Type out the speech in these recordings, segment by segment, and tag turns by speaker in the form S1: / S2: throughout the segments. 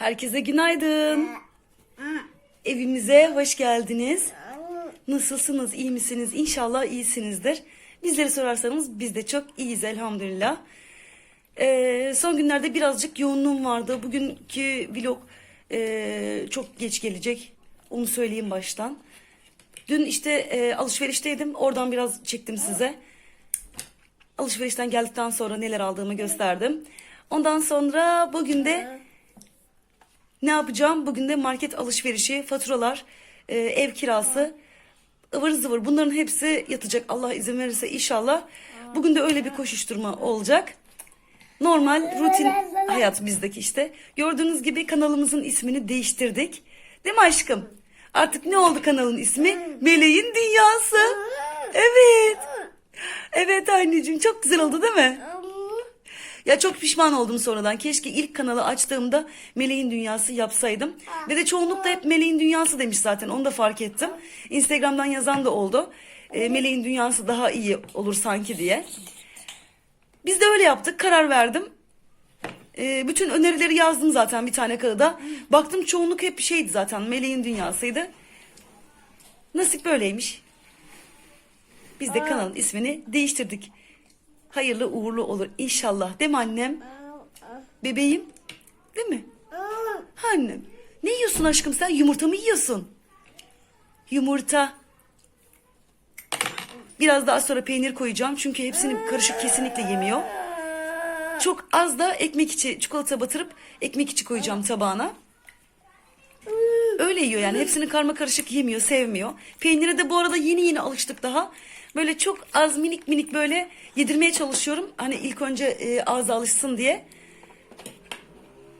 S1: Herkese günaydın. Evimize hoş geldiniz. Nasılsınız, iyi misiniz? İnşallah iyisinizdir. Bizleri sorarsanız biz de çok iyiyiz elhamdülillah. Ee, son günlerde birazcık yoğunluğum vardı. Bugünkü vlog ee, çok geç gelecek. Onu söyleyeyim baştan. Dün işte ee, alışverişteydim. Oradan biraz çektim size. Alışverişten geldikten sonra neler aldığımı gösterdim. Ondan sonra bugün de ne yapacağım? Bugün de market alışverişi, faturalar, e, ev kirası, ıvır zıvır bunların hepsi yatacak. Allah izin verirse inşallah. Bugün de öyle bir koşuşturma olacak. Normal rutin hayat bizdeki işte. Gördüğünüz gibi kanalımızın ismini değiştirdik. Değil mi aşkım? Artık ne oldu kanalın ismi? Meleğin Dünyası. Evet. Evet anneciğim çok güzel oldu değil mi? Ya çok pişman oldum sonradan. Keşke ilk kanalı açtığımda Meleğin Dünyası yapsaydım. Ve de çoğunlukla hep Meleğin Dünyası demiş zaten. Onu da fark ettim. Instagram'dan yazan da oldu. E, Meleğin Dünyası daha iyi olur sanki diye. Biz de öyle yaptık. Karar verdim. E, bütün önerileri yazdım zaten bir tane kağıda. Baktım çoğunluk hep şeydi zaten. Meleğin Dünyası'ydı. Nasip böyleymiş. Biz de kanalın ismini değiştirdik. Hayırlı uğurlu olur inşallah. Değil mi annem? Bebeğim? Değil mi? Ha annem. Ne yiyorsun aşkım sen? Yumurta mı yiyorsun? Yumurta. Biraz daha sonra peynir koyacağım. Çünkü hepsini karışık kesinlikle yemiyor. Çok az da ekmek içi çikolata batırıp ekmek içi koyacağım tabağına. Öyle yiyor yani. Hepsini karma karışık yemiyor, sevmiyor. Peynire de bu arada yeni yeni alıştık daha. Böyle çok az minik minik böyle yedirmeye çalışıyorum. Hani ilk önce e, ağza alışsın diye.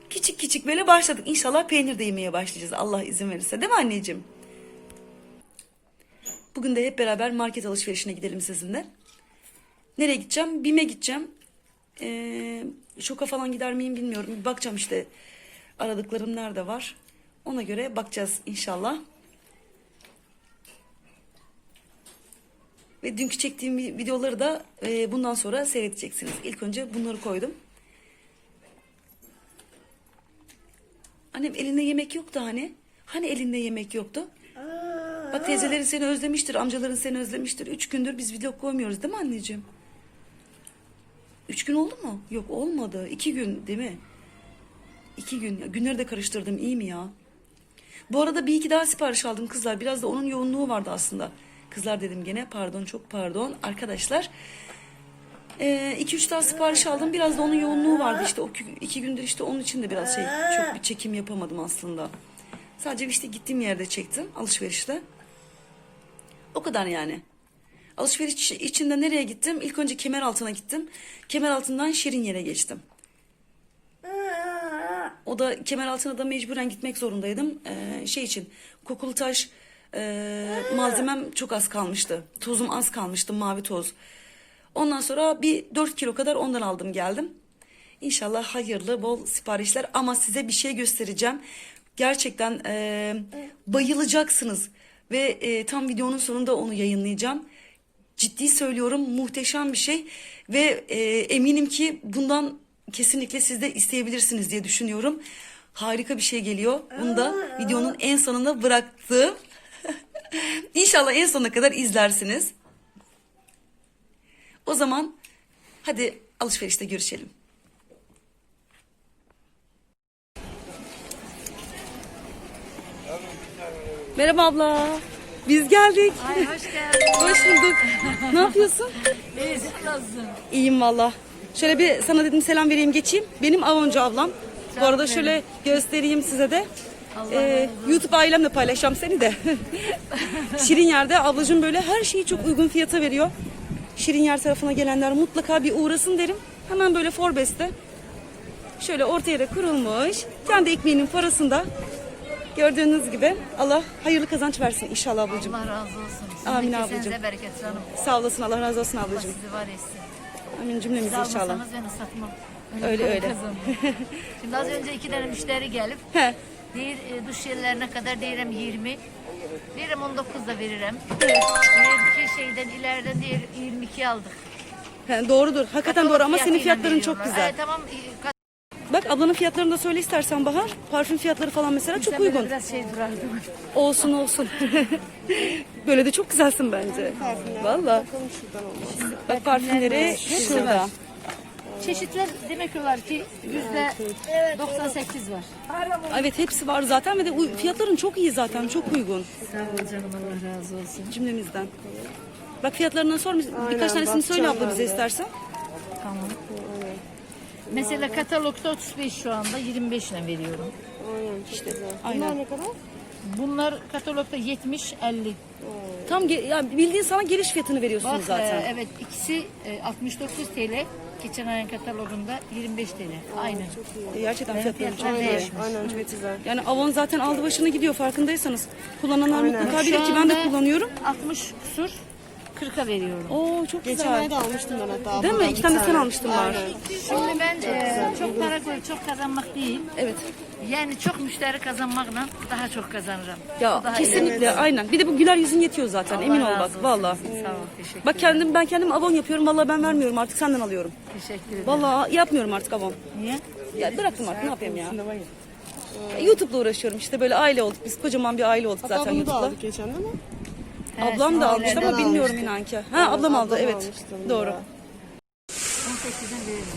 S1: Küçük küçük böyle başladık. İnşallah peynir de yemeye başlayacağız. Allah izin verirse. Değil mi anneciğim? Bugün de hep beraber market alışverişine gidelim sizinle. Nereye gideceğim? BİM'e gideceğim. Ee, şoka falan gider miyim bilmiyorum. Bakacağım işte aradıklarım nerede var. Ona göre bakacağız inşallah. Ve dünkü çektiğim vi- videoları da e, bundan sonra seyredeceksiniz. İlk önce bunları koydum. Annem elinde yemek yoktu hani. Hani elinde yemek yoktu? Bak teyzelerin seni özlemiştir, amcaların seni özlemiştir. Üç gündür biz video koymuyoruz değil mi anneciğim? Üç gün oldu mu? Yok olmadı. İki gün değil mi? İki gün. Ya, günleri de karıştırdım iyi mi ya? Bu arada bir iki daha sipariş aldım kızlar. Biraz da onun yoğunluğu vardı aslında. Kızlar dedim gene pardon çok pardon. Arkadaşlar ee, iki üç daha sipariş aldım. Biraz da onun yoğunluğu vardı işte. O iki- gündür işte onun için de biraz şey çok bir çekim yapamadım aslında. Sadece işte gittiğim yerde çektim alışverişte. O kadar yani. Alışveriş içinde nereye gittim? İlk önce Kemeraltı'na gittim. Kemeraltı'ndan Şirin yere geçtim. O da Kemeraltı'na da mecburen gitmek zorundaydım. Ee, şey için kokulu taş e, malzemem çok az kalmıştı. Tozum az kalmıştı mavi toz. Ondan sonra bir 4 kilo kadar ondan aldım geldim. İnşallah hayırlı bol siparişler ama size bir şey göstereceğim. Gerçekten e, bayılacaksınız ve e, tam videonun sonunda onu yayınlayacağım. Ciddi söylüyorum muhteşem bir şey ve e, eminim ki bundan kesinlikle siz de isteyebilirsiniz diye düşünüyorum. Harika bir şey geliyor. Bunu da videonun en sonuna bıraktım. İnşallah en sonuna kadar izlersiniz. O zaman hadi alışverişte görüşelim. Merhaba abla. Biz geldik.
S2: Ay hoş geldin.
S1: Hoş bulduk. ne yapıyorsun?
S2: İyisin nasılsın?
S1: İyiyim valla. Şöyle bir sana dedim selam vereyim geçeyim. Benim Avoncu ablam. Bu arada
S2: benim.
S1: şöyle göstereyim size de.
S2: Allah
S1: Ee, YouTube ailemle paylaşacağım seni de. Şirin yerde ablacığım böyle her şeyi çok uygun fiyata veriyor. Şirin yer tarafına gelenler mutlaka bir uğrasın derim. Hemen böyle Forbes'te. Şöyle ortaya da kurulmuş. Kendi ekmeğinin parasında. Gördüğünüz gibi Allah hayırlı kazanç versin inşallah ablacığım.
S2: Allah razı olsun. Sizin
S1: Amin
S2: de
S1: ablacığım.
S2: bereket canım.
S1: Sağ olasın Allah razı olsun
S2: Allah
S1: ablacığım.
S2: sizi var etsin.
S1: Amin cümlemiz
S2: Siz
S1: inşallah.
S2: ben ıslatmam.
S1: Öyle, öyle.
S2: kazanırım. Şimdi az önce iki tane müşteri gelip
S1: He.
S2: Deyir, e, duş jellerine kadar diyelim 20. Diyelim 19 da veririm. Diğer iki şeyden ileriden diğer 22 aldık.
S1: He, doğrudur. Hakikaten doğru ama senin fiyatların çok güzel.
S2: Evet, tamam. e,
S1: Bak ablanın fiyatlarını da söyle istersen Bahar. Parfüm fiyatları falan mesela çok uygun.
S2: Biraz şey durardı.
S1: Olsun olsun. Böyle de çok güzelsin bence. Valla. Bak parfümleri şurada.
S2: Çeşitler demek olar ki yüzde 98 var.
S1: Evet hepsi var zaten ve de uy- fiyatların çok iyi zaten. Çok uygun
S2: Sağ ol canım Allah razı olsun.
S1: cümlemizden. Bak fiyatlarından sor. Birkaç tanesini söyle abla bize istersen.
S2: Tamam. Mesela katalogda 35 şu anda 25 ile veriyorum.
S3: Aynen güzel.
S1: aynen.
S3: Bunlar ne kadar?
S2: Bunlar katalogda 70 50.
S1: Tam ge- yani bildiğin sana geliş fiyatını veriyorsunuz
S2: Bak
S1: zaten.
S2: e, evet ikisi e, 69 TL. Geçen ayın katalogunda 25 TL. Aynı.
S1: E, Gerçekten fiyatları çok
S2: Fiyatlar
S1: iyi.
S2: değişmiş.
S3: Aynen çok güzel.
S1: Yani Avon zaten aldı başını gidiyor farkındaysanız. Kullananlar mutlaka bilir
S2: Şu
S1: ki ben de
S2: anda
S1: kullanıyorum.
S2: 60 kusur 40'a veriyorum.
S1: Oo çok
S3: Geçen
S1: güzel.
S3: ay da almıştım ben hatta.
S1: Değil mi? İki tane sen almıştın var.
S3: Aynen.
S2: Şimdi ben e, çok para koyup çok kazanmak değil.
S1: Evet.
S2: Yani çok müşteri kazanmakla daha çok kazanırım.
S1: Ya
S2: daha
S1: kesinlikle aynen. Bir de bu güler yüzün yetiyor zaten.
S2: Allah
S1: Emin ol
S2: razı
S1: bak
S2: olsun.
S1: valla.
S2: Sağ ol teşekkür
S1: Bak kendim ben kendim Avon yapıyorum. Vallahi ben vermiyorum artık senden alıyorum.
S2: Teşekkür ederim.
S1: Vallahi yapmıyorum artık Avon.
S2: Niye?
S1: Ya bıraktım artık ne yapayım ya. Ya YouTube'la uğraşıyorum işte böyle aile olduk. Biz kocaman bir aile olduk
S3: Hatta
S1: zaten
S3: bunu da
S1: YouTube'la.
S3: aldık geçen değil mi?
S1: Ablam da almıştı ama bilmiyorum
S3: almıştım.
S1: inan ki. Ha ablam aldı
S3: ablam
S1: evet. Doğru.
S3: ya.
S2: 18'den veriyorum.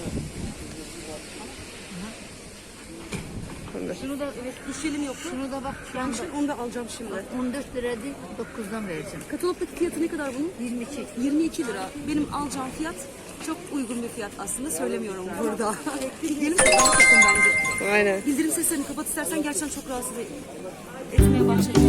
S2: Şunu da evet
S1: İşelim yok.
S2: şunu da bak şu anda
S1: Onu da alacağım şimdi.
S2: 14 liraydı 9'dan vereceğim.
S1: Katalogdaki fiyatı ne kadar bunun?
S2: 22.
S1: 22 lira. Benim alacağım fiyat çok uygun bir fiyat aslında. Söylemiyorum burada. Gelin de kapatın bence.
S3: Aynen.
S1: Bildirim seslerini kapat istersen gerçekten çok rahatsız etmeye başladı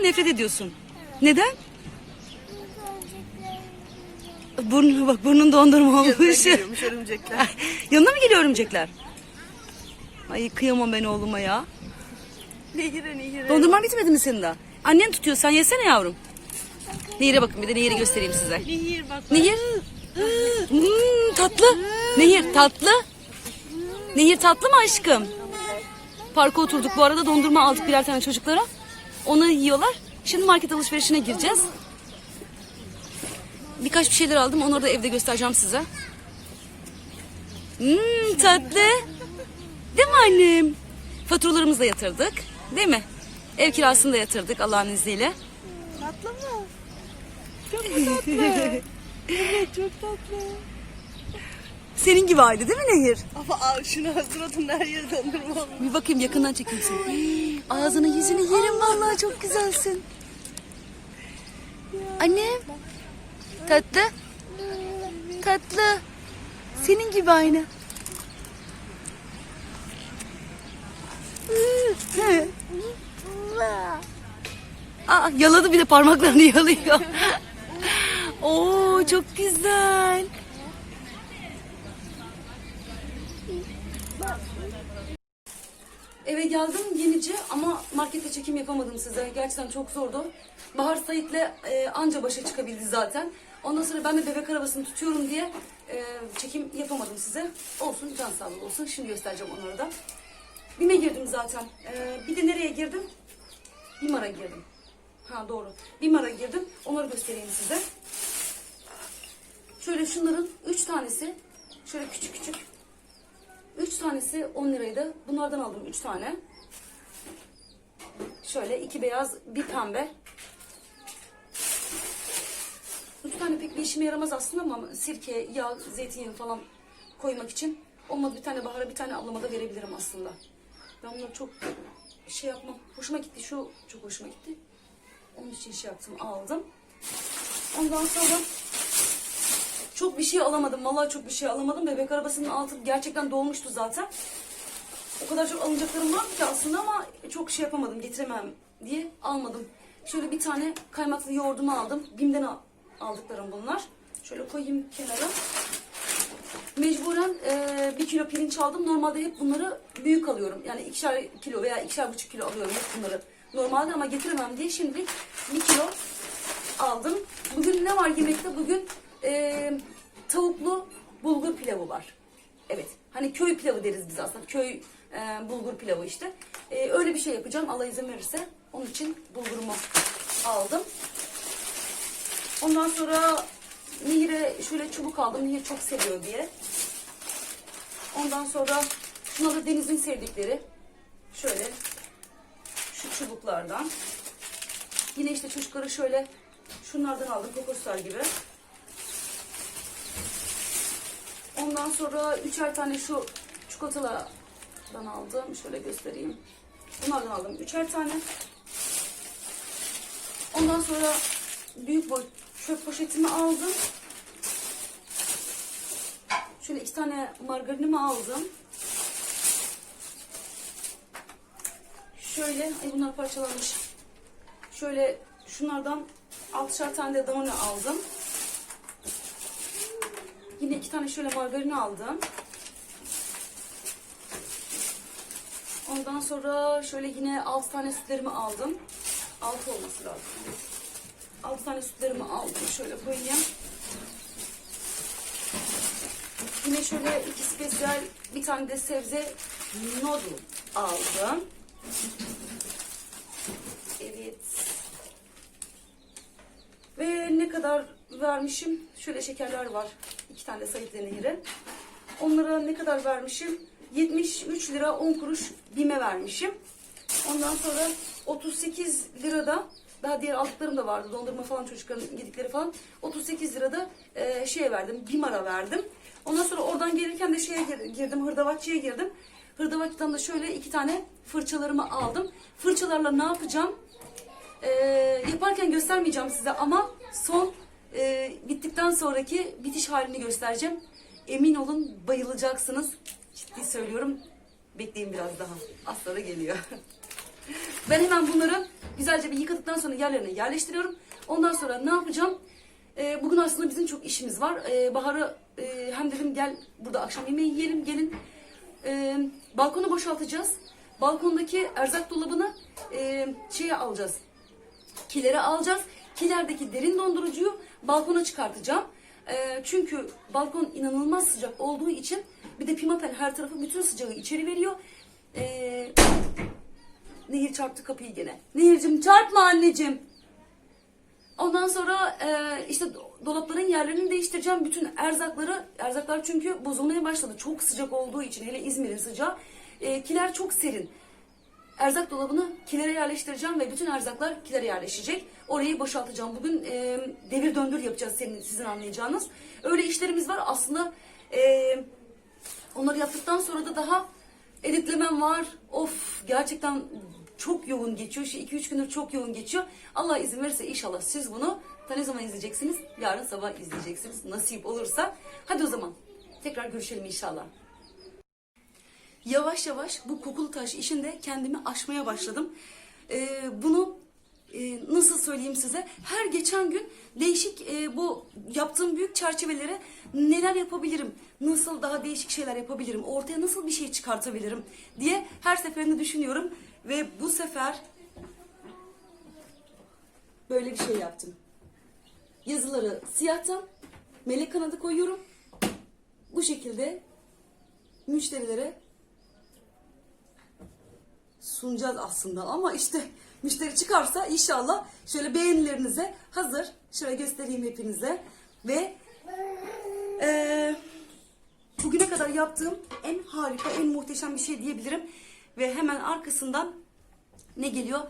S1: Örümceklerden nefret ediyorsun. Neden?
S4: Örümceklerim.
S1: Burnuna bak burnun dondurma olmuş.
S3: Geliyormuş örümcekler.
S1: Yanına mı geliyor örümcekler? Ay kıyamam ben oğluma ya.
S3: Nehire nehire.
S1: Dondurman bitmedi mi senin daha? Annen tutuyor sen yesene yavrum. Nehir'e bakın bir de Nehir'i göstereyim size.
S3: Nehir bak.
S1: Nehir. Hmm, tatlı. Nehir tatlı. Nehir tatlı mı aşkım? Parka oturduk bu arada dondurma aldık birer tane çocuklara. Onu yiyorlar. Şimdi market alışverişine gireceğiz. Birkaç bir şeyler aldım. Onları da evde göstereceğim size. Hmm, tatlı. Değil mi annem? Faturalarımızı da yatırdık. Değil mi? Ev kirasını da yatırdık Allah'ın izniyle.
S3: Tatlı mı? Çok tatlı? evet çok tatlı.
S1: Senin gibi aile değil mi Nehir?
S3: Ama şunu hazır atın her yere dondurma alın.
S1: Bir bakayım yakından çekeyim seni. Ağzını yüzünü yerim vallahi çok güzelsin. Annem. Tatlı. Tatlı. Senin gibi aynı. Aa, yaladı bir de parmaklarını yalıyor. Oo çok güzel. Eve geldim yenice ama markette çekim yapamadım size. Gerçekten çok zordu. Bahar Sait'le e, anca başa çıkabildi zaten. Ondan sonra ben de bebek arabasını tutuyorum diye e, çekim yapamadım size. Olsun can sağlığı olsun. Şimdi göstereceğim onları da. BİM'e girdim zaten. E, bir de nereye girdim? BİMAR'a girdim. Ha doğru. BİMAR'a girdim. Onları göstereyim size. Şöyle şunların 3 tanesi şöyle küçük küçük. 3 tanesi 10 liraydı. Bunlardan aldım 3 tane. Şöyle iki beyaz, bir pembe. Üç tane pek bir işime yaramaz aslında ama sirke, yağ, zeytinyağı falan koymak için. Olmadı bir tane Bahar'a bir tane ablama da verebilirim aslında. Ben bunları çok şey yapmam. Hoşuma gitti. Şu çok hoşuma gitti. Onun için şey yaptım aldım. Ondan sonra çok bir şey alamadım. Vallahi çok bir şey alamadım. Bebek arabasının altı gerçekten dolmuştu zaten. O kadar çok alınacaklarım var ki aslında ama çok şey yapamadım. Getiremem diye almadım. Şöyle bir tane kaymaklı yoğurdumu aldım. Bim'den al- aldıklarım bunlar. Şöyle koyayım kenara. Mecburen eee, bir kilo pirinç aldım. Normalde hep bunları büyük alıyorum. Yani ikişer kilo veya ikişer buçuk kilo alıyorum hep bunları. Normalde ama getiremem diye şimdi bir kilo aldım. Bugün ne var yemekte? Bugün eee, tavuklu bulgur pilavı var. Evet. Hani köy pilavı deriz biz aslında. Köy eee, bulgur pilavı işte. Eee, öyle bir şey yapacağım. Allah izin verirse. Onun için bulgurumu aldım. Ondan sonra Nehir'e şöyle çubuk aldım. Nehir çok seviyor diye. Ondan sonra şuna da Deniz'in sevdikleri. Şöyle şu çubuklardan. Yine işte çocukları şöyle şunlardan aldım. Kokoslar gibi. Ondan sonra üçer tane şu çikolatalardan aldım. Şöyle göstereyim. Bunlardan aldım üçer tane. Ondan sonra büyük boy çöp poşetimi aldım. Şöyle iki tane margarinimi aldım. Şöyle, ay bunlar parçalanmış. Şöyle şunlardan altışar tane de Danone aldım. Yine iki tane şöyle margarin aldım. Ondan sonra şöyle yine altı tane sütlerimi aldım. Altı olması lazım. Altı tane sütlerimi aldım. Şöyle koyayım. Yine şöyle iki spesiyel bir tane de sebze noodle aldım. Evet. Ve ne kadar vermişim? Şöyle şekerler var. İki tane Sayit Nehir'e. Onlara ne kadar vermişim? 73 lira 10 kuruş bime vermişim. Ondan sonra 38 lirada daha diğer aldıklarım da vardı. Dondurma falan çocukların yedikleri falan. 38 lirada e, şeye verdim. Bimara verdim. Ondan sonra oradan gelirken de şeye gir- girdim. Hırdavatçıya girdim. Hırdavatçıdan da şöyle iki tane fırçalarımı aldım. Fırçalarla ne yapacağım? Ee, yaparken göstermeyeceğim size ama son e, bittikten sonraki bitiş halini göstereceğim. Emin olun bayılacaksınız. Ciddi söylüyorum. Bekleyin biraz daha. Az sonra geliyor. ben hemen bunları güzelce bir yıkadıktan sonra yerlerine yerleştiriyorum. Ondan sonra ne yapacağım? Ee, bugün aslında bizim çok işimiz var. Ee, Bahar'ı e, hem dedim gel burada akşam yemeği yiyelim gelin. Ee, balkonu boşaltacağız. Balkondaki erzak dolabını e, şeye alacağız kilere alacağız. Kilerdeki derin dondurucuyu balkona çıkartacağım. Ee, çünkü balkon inanılmaz sıcak olduğu için bir de pimapen her tarafı bütün sıcağı içeri veriyor. Ee, Nehir çarptı kapıyı gene. Nehir'cim çarpma anneciğim. Ondan sonra e, işte do- dolapların yerlerini değiştireceğim. Bütün erzakları, erzaklar çünkü bozulmaya başladı. Çok sıcak olduğu için hele İzmir'in sıcağı. E, kiler çok serin. Erzak dolabını kilere yerleştireceğim ve bütün erzaklar kilere yerleşecek. Orayı boşaltacağım. Bugün e, devir döndür yapacağız senin, sizin anlayacağınız. Öyle işlerimiz var. Aslında e, onları yaptıktan sonra da daha editlemem var. Of gerçekten çok yoğun geçiyor. Şu 2-3 gündür çok yoğun geçiyor. Allah izin verirse inşallah siz bunu ta ne zaman izleyeceksiniz? Yarın sabah izleyeceksiniz. Nasip olursa. Hadi o zaman tekrar görüşelim inşallah. Yavaş yavaş bu kokulu taş işinde kendimi aşmaya başladım. Ee, bunu e, nasıl söyleyeyim size? Her geçen gün değişik e, bu yaptığım büyük çerçevelere neler yapabilirim? Nasıl daha değişik şeyler yapabilirim? Ortaya nasıl bir şey çıkartabilirim? diye her seferinde düşünüyorum. Ve bu sefer böyle bir şey yaptım. Yazıları siyahtan melek kanadı koyuyorum. Bu şekilde müşterilere sunacağız aslında ama işte müşteri çıkarsa inşallah şöyle beğenilerinize hazır. Şöyle göstereyim hepinize ve Ee, bugüne kadar yaptığım en harika, en muhteşem bir şey diyebilirim. Ve hemen arkasından ne geliyor?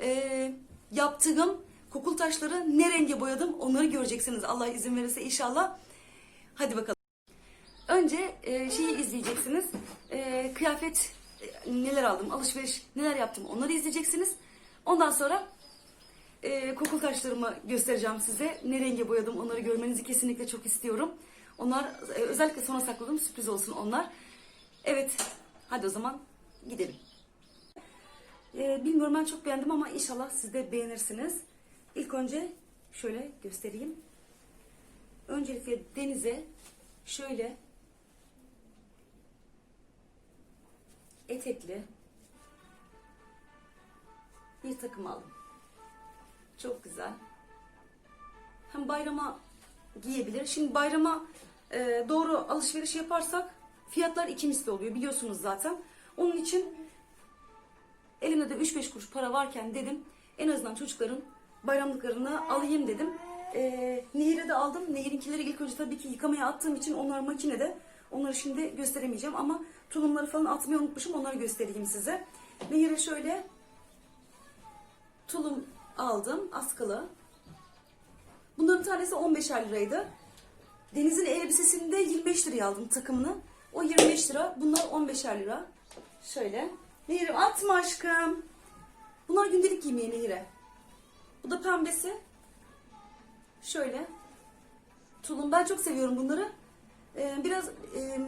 S1: Ee, yaptığım kokul taşları ne renge boyadım onları göreceksiniz. Allah izin verirse inşallah. Hadi bakalım. Önce e, şeyi izleyeceksiniz. E, kıyafet e, neler aldım, alışveriş neler yaptım onları izleyeceksiniz. Ondan sonra e, kokul taşlarımı göstereceğim size. Ne renge boyadım onları görmenizi kesinlikle çok istiyorum. Onlar e, özellikle sona sakladım sürpriz olsun onlar. Evet hadi o zaman gidelim. E, bilmiyorum ben çok beğendim ama inşallah siz de beğenirsiniz. İlk önce şöyle göstereyim. Öncelikle denize şöyle etekli bir takım aldım. Çok güzel. Hem bayrama giyebilir. Şimdi bayrama e, doğru alışveriş yaparsak fiyatlar iki misli oluyor biliyorsunuz zaten. Onun için elimde de 3-5 kuruş para varken dedim en azından çocukların bayramlıklarını alayım dedim. E, Nehir'e de aldım. Nehir'inkileri ilk önce tabii ki yıkamaya attığım için onlar makinede. Onları şimdi gösteremeyeceğim ama tulumları falan atmayı unutmuşum. Onları göstereyim size. Nehir'e şöyle tulum aldım askılı. Bunların tanesi 15'er liraydı. Deniz'in elbisesini de 25 liraya aldım takımını. O 25 lira. Bunlar 15'er lira. Şöyle. Nehir'im atma aşkım. Bunlar gündelik giymeye Nehir'e. Bu da pembesi. Şöyle. Tulum. Ben çok seviyorum bunları. Ee, biraz e,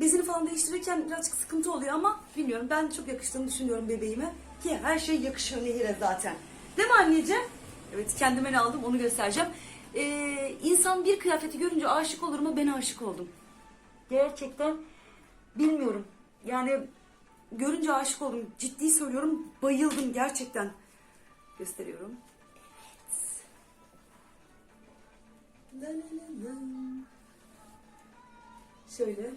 S1: bezini falan değiştirirken birazcık sıkıntı oluyor ama bilmiyorum. Ben çok yakıştığını düşünüyorum bebeğime. Ki her şey yakışıyor Nehir'e zaten. Değil mi anneciğim? Evet kendime ne aldım onu göstereceğim. Ee, insan bir kıyafeti görünce aşık olur mu? Ben aşık oldum. Gerçekten bilmiyorum. Yani görünce aşık oldum. Ciddi söylüyorum bayıldım gerçekten. Gösteriyorum. Evet. Şöyle.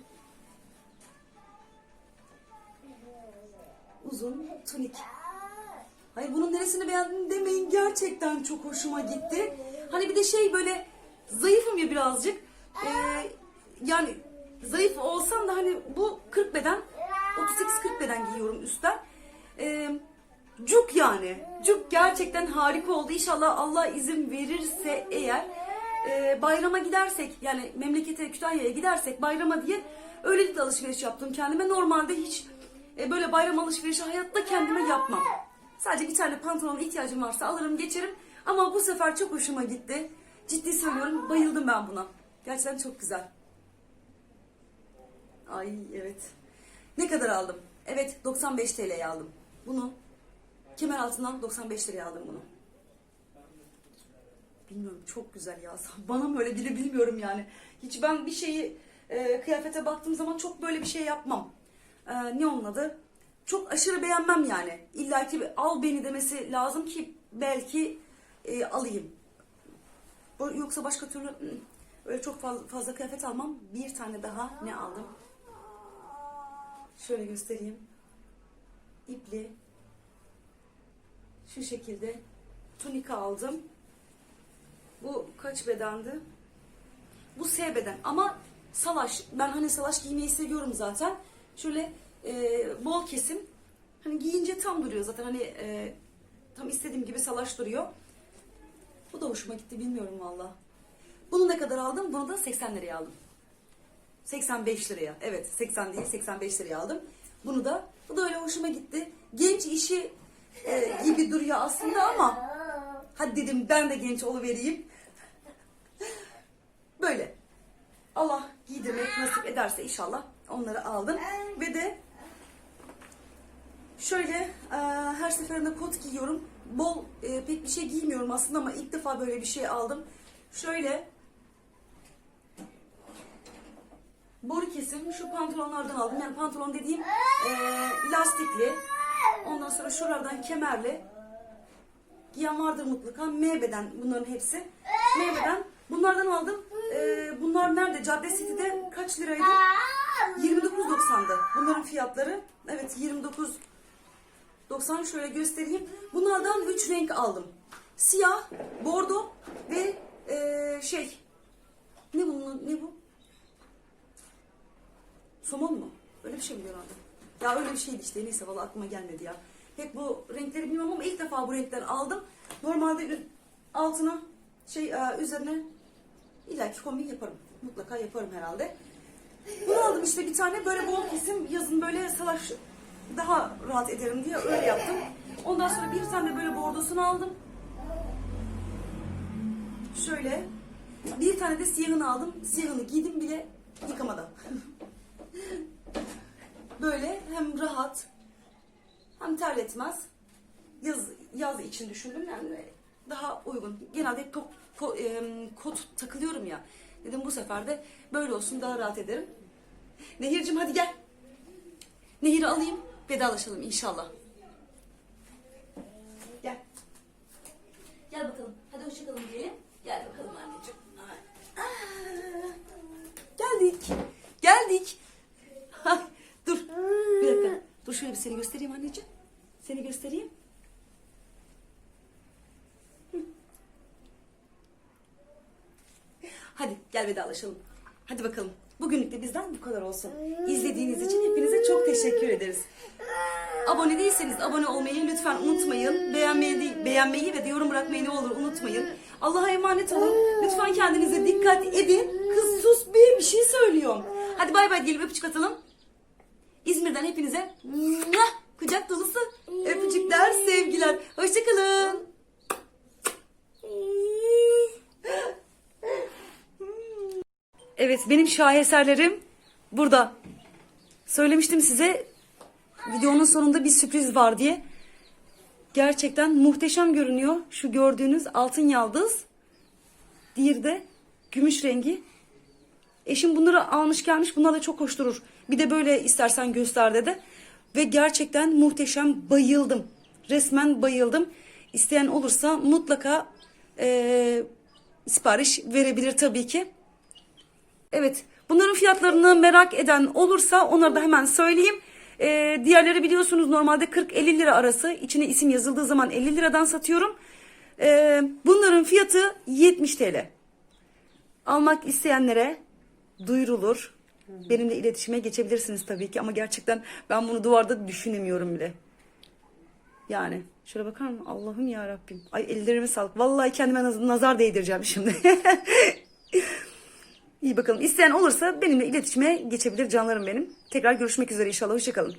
S1: Uzun tunik. Hayır bunun neresini beğendin demeyin. Gerçekten çok hoşuma gitti. Hani bir de şey böyle zayıfım ya birazcık. Ee, yani zayıf olsam da hani bu 40 beden 38-40 beden giyiyorum üstten. Ee, cuk yani. Cuk gerçekten harika oldu. İnşallah Allah izin verirse eğer e, bayrama gidersek yani memlekete Kütahya'ya gidersek bayrama diye öyle de alışveriş yaptım kendime. Normalde hiç e, böyle bayram alışverişi hayatta kendime yapmam. Sadece bir tane pantolon ihtiyacım varsa alırım geçerim. Ama bu sefer çok hoşuma gitti. Ciddi söylüyorum bayıldım ben buna. Gerçekten çok güzel. Ay evet. Ne kadar aldım? Evet 95 TL'ye aldım. Bunu kemer altından 95 liraya aldım bunu. Bilmiyorum çok güzel ya. Bana mı öyle bile bilmiyorum yani. Hiç ben bir şeyi e, kıyafete baktığım zaman çok böyle bir şey yapmam. E, ne onun adı? Çok aşırı beğenmem yani. İlla ki al beni demesi lazım ki belki e, alayım. Yoksa başka türlü öyle çok fazla, fazla kıyafet almam. Bir tane daha ne aldım? Şöyle göstereyim. İpli. Şu şekilde tunika aldım. Bu kaç bedendi? Bu S beden ama salaş. Ben hani salaş giymeyi seviyorum zaten. Şöyle e, bol kesim. Hani giyince tam duruyor zaten. Hani e, tam istediğim gibi salaş duruyor. Bu da hoşuma gitti bilmiyorum valla. Bunu ne kadar aldım? Bunu da 80 liraya aldım. 85 liraya. Evet 80 değil 85 liraya aldım. Bunu da bu da öyle hoşuma gitti. Genç işi e, gibi duruyor aslında ama hadi dedim ben de genç oluvereyim. Böyle. Allah giydirmek nasip ederse inşallah onları aldım. Ve de şöyle e, her seferinde kot giyiyorum. Bol e, pek bir şey giymiyorum aslında ama ilk defa böyle bir şey aldım. Şöyle boru kesim şu pantolonlardan aldım. Yani pantolon dediğim e, lastikli. Ondan sonra şuralardan kemerli. Giyen vardır mutlaka. M beden bunların hepsi. M beden. Bunlardan aldım. E, bunlar nerede? Cadde City'de kaç liraydı? 29.90'dı. Bunların fiyatları. Evet 29.90 şöyle göstereyim. Bunlardan 3 renk aldım. Siyah, bordo ve e, şey ne bunun ne bu? Somon mu? Öyle bir şey mi diyorlardı? Ya öyle bir şeydi işte. Neyse valla aklıma gelmedi ya. Pek bu renkleri bilmiyorum ama ilk defa bu renkleri aldım. Normalde altına şey e, üzerine illaki kombin yaparım. Mutlaka yaparım herhalde. Bunu aldım işte bir tane böyle bol kesim yazın böyle salaş daha rahat ederim diye öyle yaptım. Ondan sonra bir tane böyle bordosunu aldım. Şöyle. Bir tane de siyahını aldım. Siyahını giydim bile yıkamadan. böyle hem rahat hem terletmez. Yaz, yaz için düşündüm yani daha uygun. Genelde hep ko- kot takılıyorum ya. Dedim bu sefer de böyle olsun daha rahat ederim. Nehir'cim hadi gel. Nehir'i alayım vedalaşalım inşallah. Gel. Gel bakalım. Hadi hoşçakalın diyelim. Gel bakalım anneciğim. Ay. Aa. Geldik. Geldik. Ay, Dur. Bir dakika. Dur şöyle bir seni göstereyim anneciğim. Seni göstereyim. Hı. Hadi gel vedalaşalım. Hadi bakalım. Bugünlük de bizden bu kadar olsun. İzlediğiniz için hepinize çok teşekkür ederiz. Abone değilseniz abone olmayı lütfen unutmayın. Beğenmeyi, beğenmeyi ve de yorum bırakmayı ne olur unutmayın. Allah'a emanet olun. Lütfen kendinize dikkat edin. Kız sus bir bir şey söylüyorum. Hadi bay bay diyelim öpücük atalım. Evet benim şaheserlerim burada. Söylemiştim size videonun sonunda bir sürpriz var diye. Gerçekten muhteşem görünüyor. Şu gördüğünüz altın yaldız. Diğeri de gümüş rengi. Eşim bunları almış gelmiş. Bunlar da çok hoş durur. Bir de böyle istersen göster dedi. Ve gerçekten muhteşem bayıldım. Resmen bayıldım. İsteyen olursa mutlaka eee, sipariş verebilir tabii ki. Evet. Bunların fiyatlarını merak eden olursa onları da hemen söyleyeyim. Ee, diğerleri biliyorsunuz normalde 40-50 lira arası. İçine isim yazıldığı zaman 50 liradan satıyorum. Ee, bunların fiyatı 70 TL. Almak isteyenlere duyurulur. Benimle iletişime geçebilirsiniz tabii ki ama gerçekten ben bunu duvarda düşünemiyorum bile. Yani şöyle bakar mısın? Allah'ım ya Rabbim. Ay ellerime sağlık. Vallahi kendime naz- nazar değdireceğim şimdi. İyi bakalım. İsteyen olursa benimle iletişime geçebilir canlarım benim. Tekrar görüşmek üzere inşallah. Hoşçakalın.